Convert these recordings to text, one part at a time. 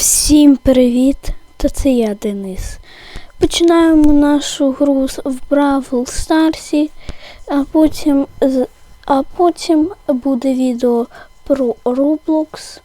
Всім привіт! Та це я Денис. Починаємо нашу гру в Бравл Старсі, а потім, а потім буде відео про Roblox.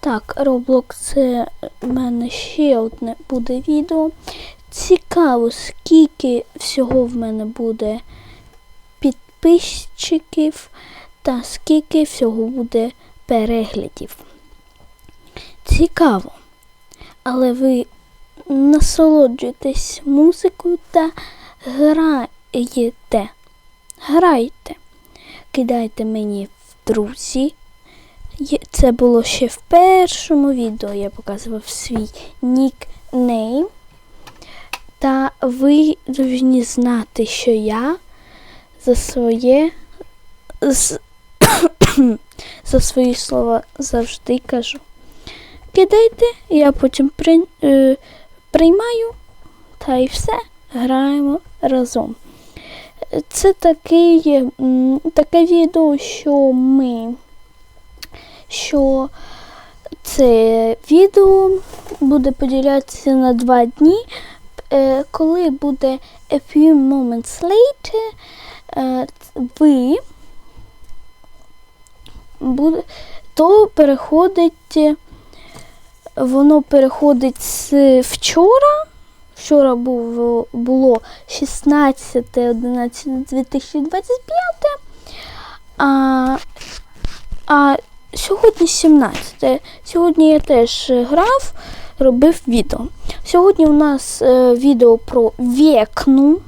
Так, Roblox це в мене ще одне буде відео. Цікаво, скільки всього в мене буде підписчиків та скільки всього буде переглядів. Цікаво. Але ви насолоджуєтесь музикою та граєте. Грайте. Кидайте мені в друзі. Це було ще в першому відео. Я показував свій нікнейм. Та ви повинні знати, що я за своє за свої слова завжди кажу. Кидайте, я потім при, е, приймаю та і все, граємо разом. Це такий, таке відео, що ми, що це відео буде поділятися на два дні. Е, Коли буде a few moments later, е, ви то переходить, е, воно переходить з вчора. Вчора був, було 16.11.2025, а, а сьогодні 17. Сьогодні я теж грав, робив відео. Сьогодні у нас е, відео про вікну.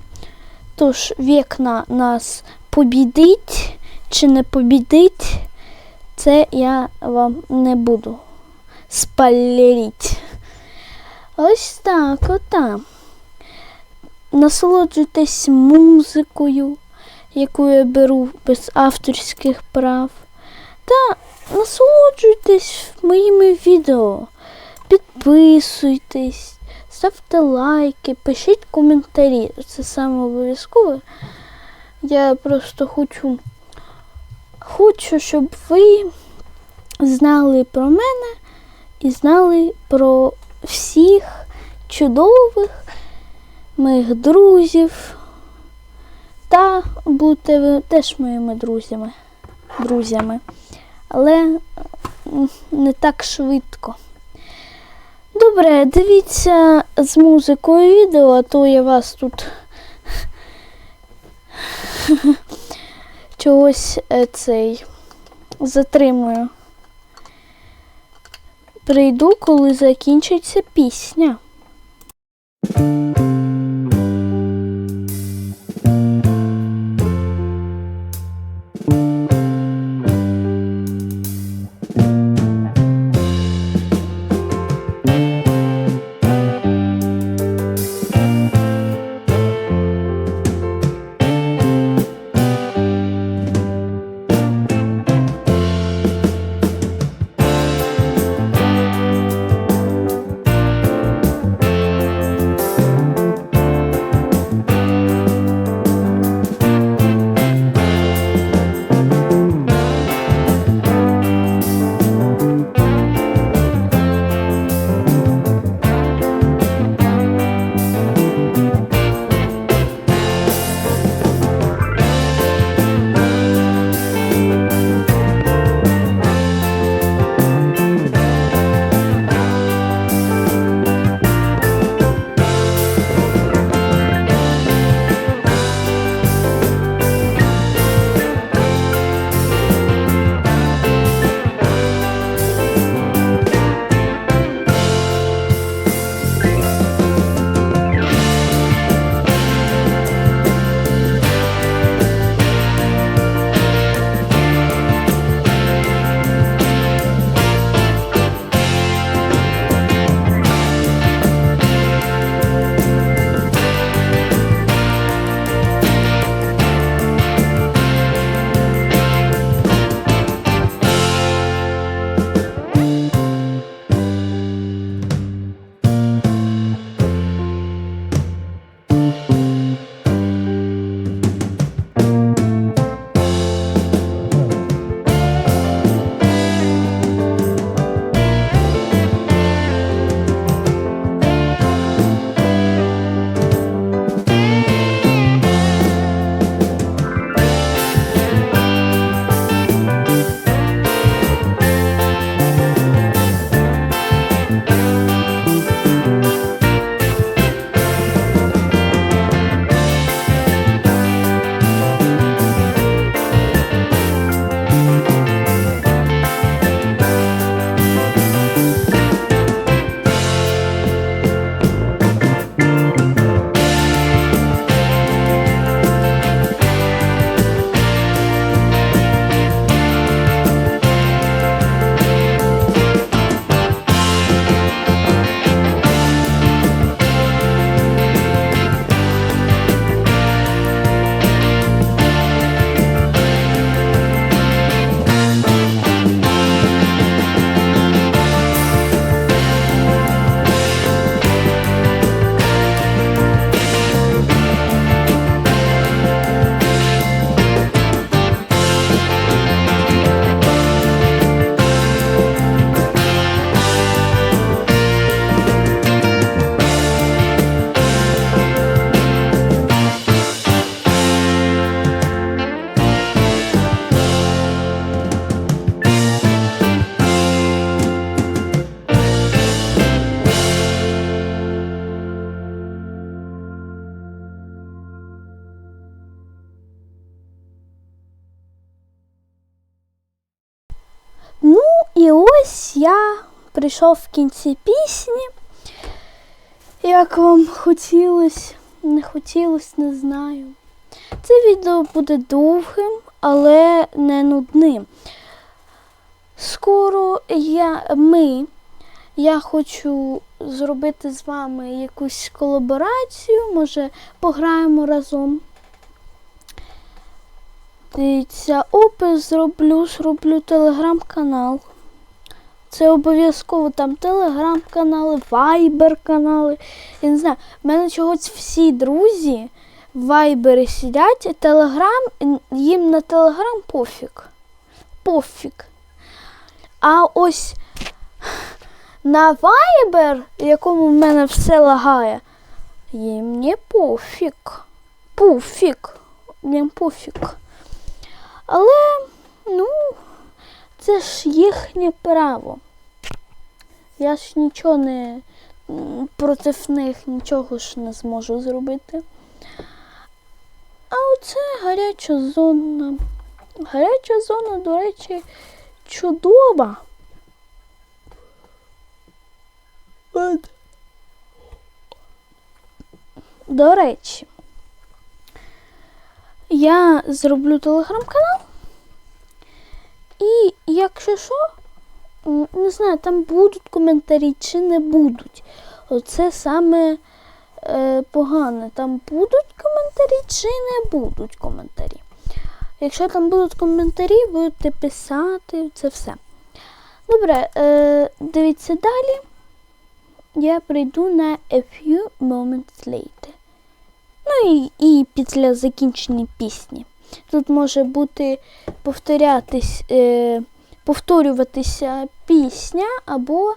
Тож вікна нас побідить чи не побідить, це я вам не буду спойлерить. Ось так, ота. Насолоджуйтесь музикою, яку я беру без авторських прав. Та насолоджуйтесь моїми відео. Підписуйтесь, ставте лайки, пишіть коментарі. Це саме обов'язково. Я просто хочу, хочу, щоб ви знали про мене і знали про всіх чудових моїх друзів. Та будьте ви теж моїми друзями. друзями. Але не так швидко. Добре, дивіться з музикою відео, а то я вас тут чогось е, цей затримую. Прийду, коли закінчиться пісня. Ось я прийшов в кінці пісні. Як вам хотілося, не хотілося, не знаю. Це відео буде довгим, але не нудним. Скоро я, ми, я хочу зробити з вами якусь колаборацію, може пограємо разом. Дивіться, опис зроблю, зроблю телеграм-канал. Це обов'язково там телеграм-канали, вайбер-канали. Я не знаю, в мене чогось всі друзі в вайбері сидять, а телеграм, їм на телеграм пофіг. Пофіг. А ось на вайбер, якому в мене все лагає, їм не пофіг. Пуфіг. Їм пофіг. Але, ну, це ж їхнє право. Я ж нічого не проти них нічого ж не зможу зробити. А оце гаряча зона. Гаряча зона, до речі, чудова. От. До речі, я зроблю телеграм-канал. І якщо що, не знаю, там будуть коментарі чи не будуть. Оце саме е, погане. Там будуть коментарі чи не будуть коментарі. Якщо там будуть коментарі, будете писати це все. Добре, е, дивіться далі. Я прийду на A few moments later. Ну і, і після закінчення пісні. Тут може бути повторятись, е, повторюватися пісня або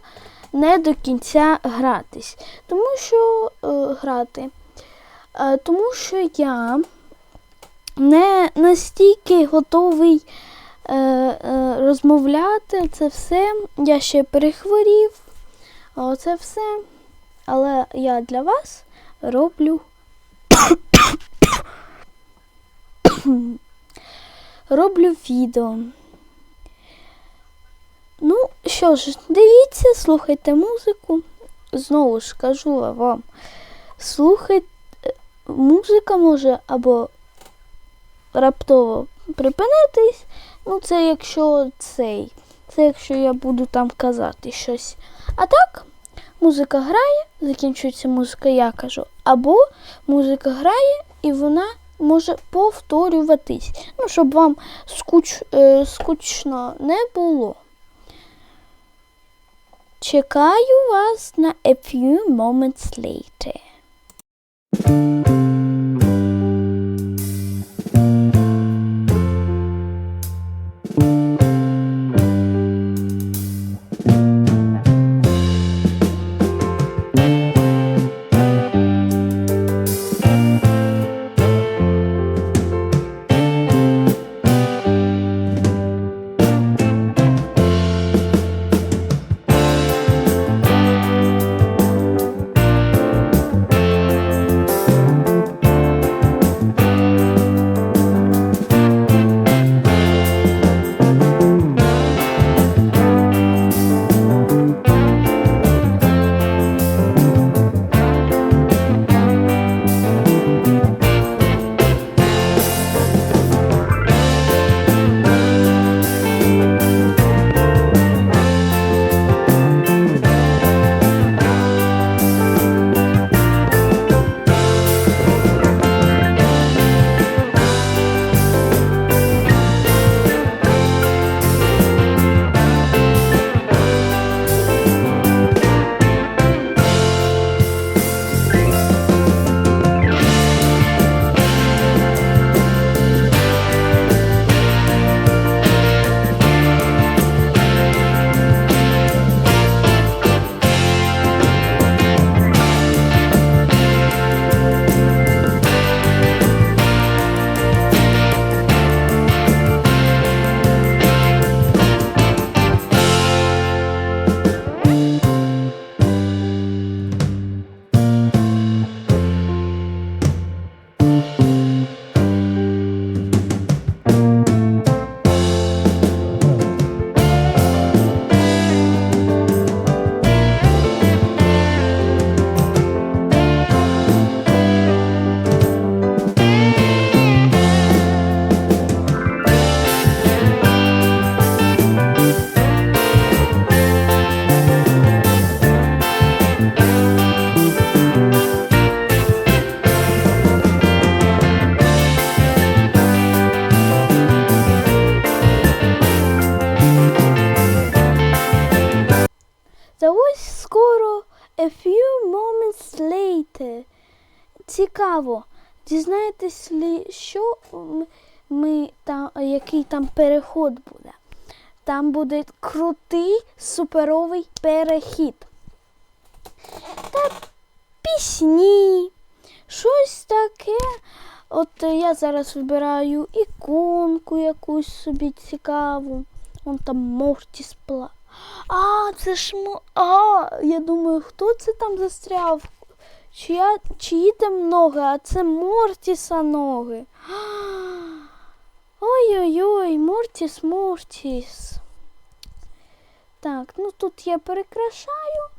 не до кінця гратись. Тому що е, грати. Е, тому що я не настільки готовий е, е, розмовляти це все. Я ще перехворів. Оце все. Але я для вас роблю. роблю відео. Ну, що ж, дивіться, слухайте музику. Знову ж кажу вам, слухайте, музика може або раптово припинитись. Ну, це якщо цей. Це якщо я буду там казати щось. А так, музика грає, закінчується музика, я кажу. Або музика грає і вона може повторюватись. Ну, щоб вам скуч, е, скучно не було. Чекаю вас на a few moments later. Який там переход буде. Там буде крутий суперовий перехід. Та пісні, щось таке. От я зараз вибираю іконку якусь собі цікаву. Вон там Мортіс пла. А, це ж мо. А, я думаю, хто це там застряв? Чия, чиї там ноги, а це Мортіса ноги. Ой-ой-ой, Мортіс, Мортіс. Так, ну тут я перекрашаю.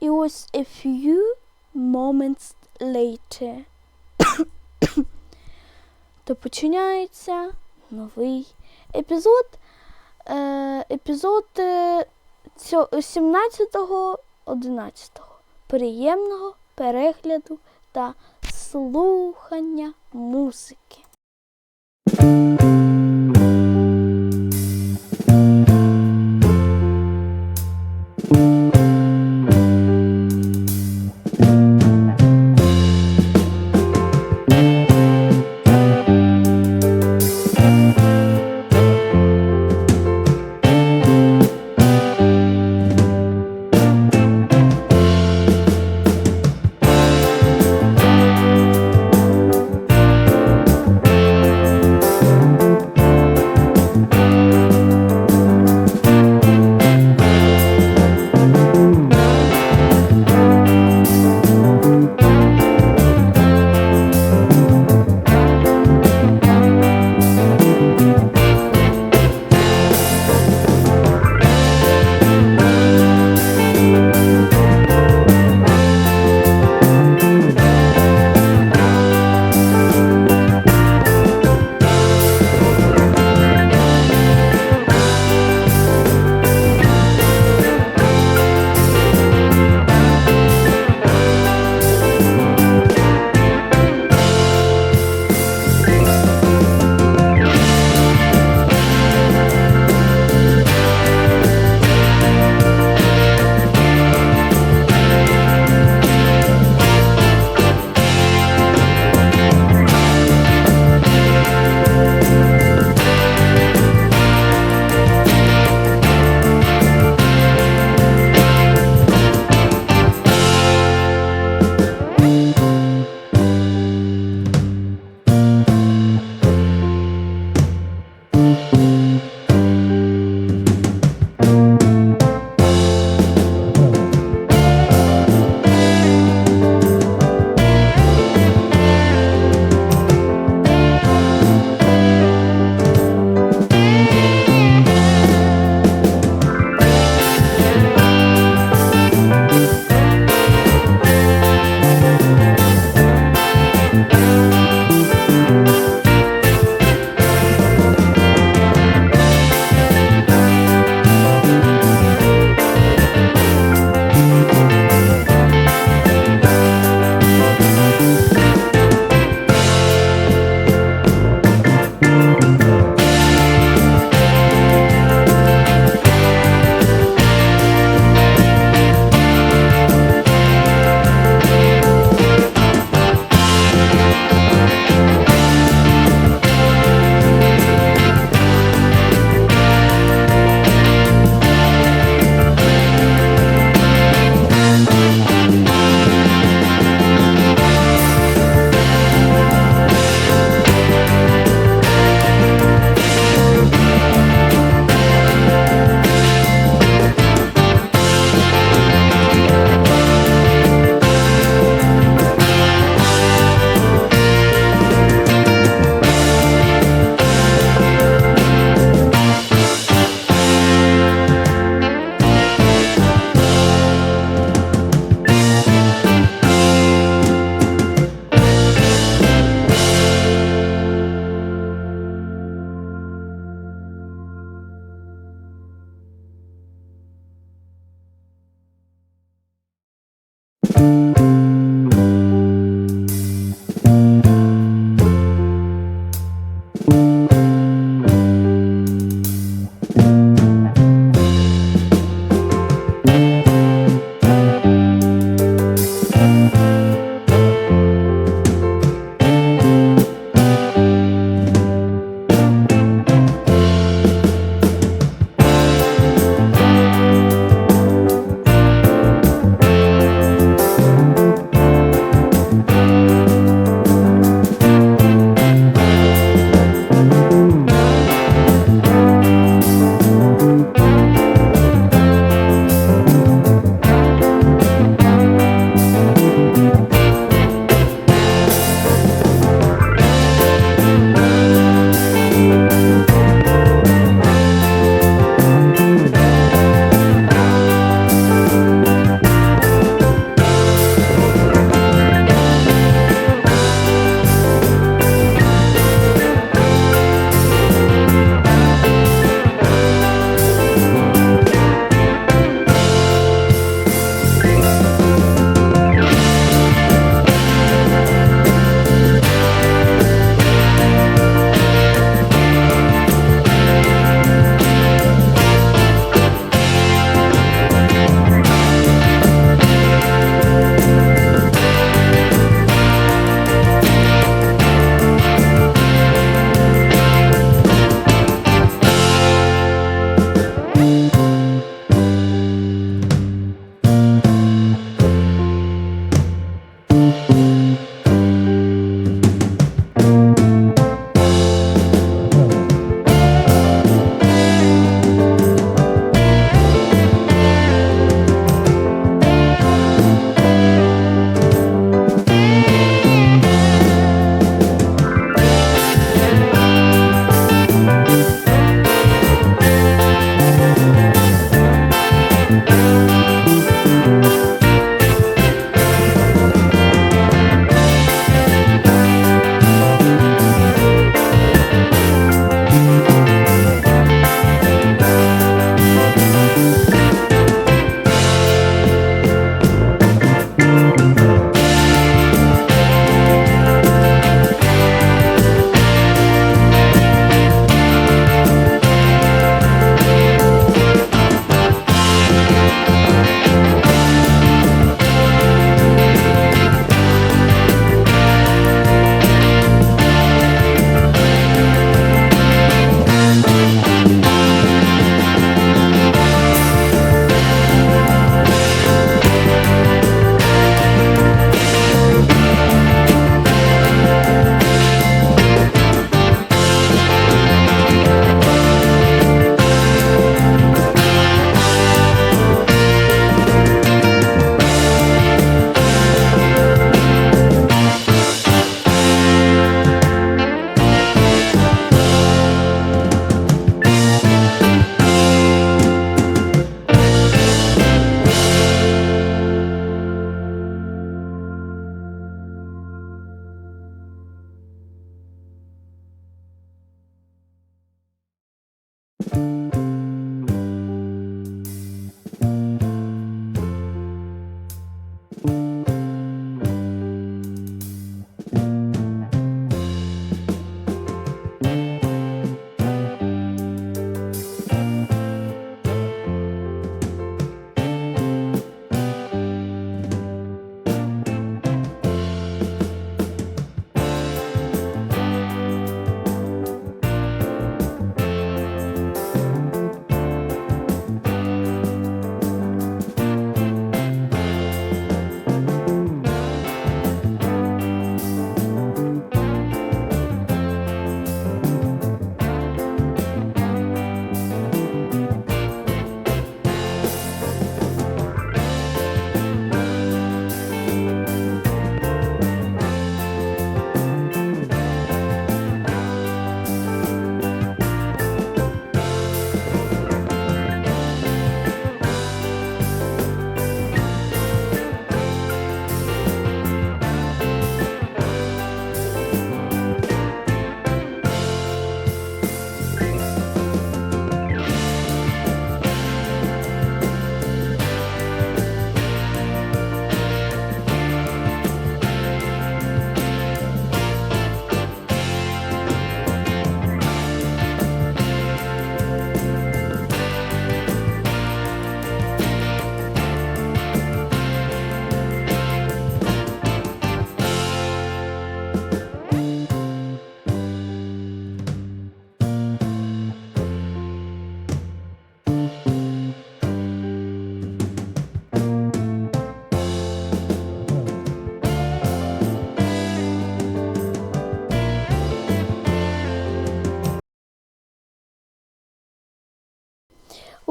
І ось a few moments later. То починається новий епізод. Е, епізод е, 17-11. Приємного перегляду та слухання музики.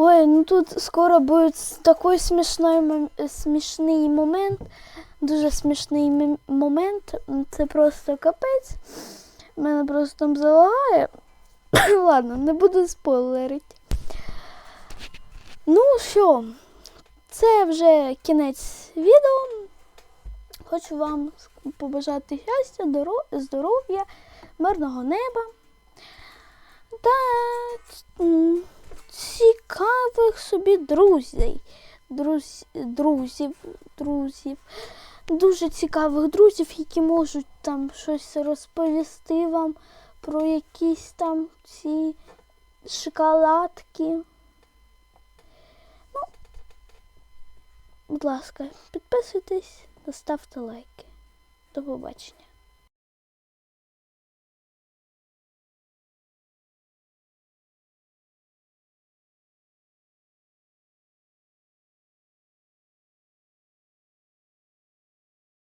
Ой, ну тут скоро буде такий смішний, смішний момент. Дуже смішний момент. Це просто капець. Мене просто там залагає. Ладно, не буду спойлерити. Ну що, це вже кінець відео. Хочу вам побажати щастя, здоров'я, мирного неба та цікавих собі друзів. Друз, друзів, друзів. Дуже цікавих друзів, які можуть там щось розповісти вам про якісь там ці шоколадки. Ну, будь ласка, підписуйтесь та ставте лайки. До побачення.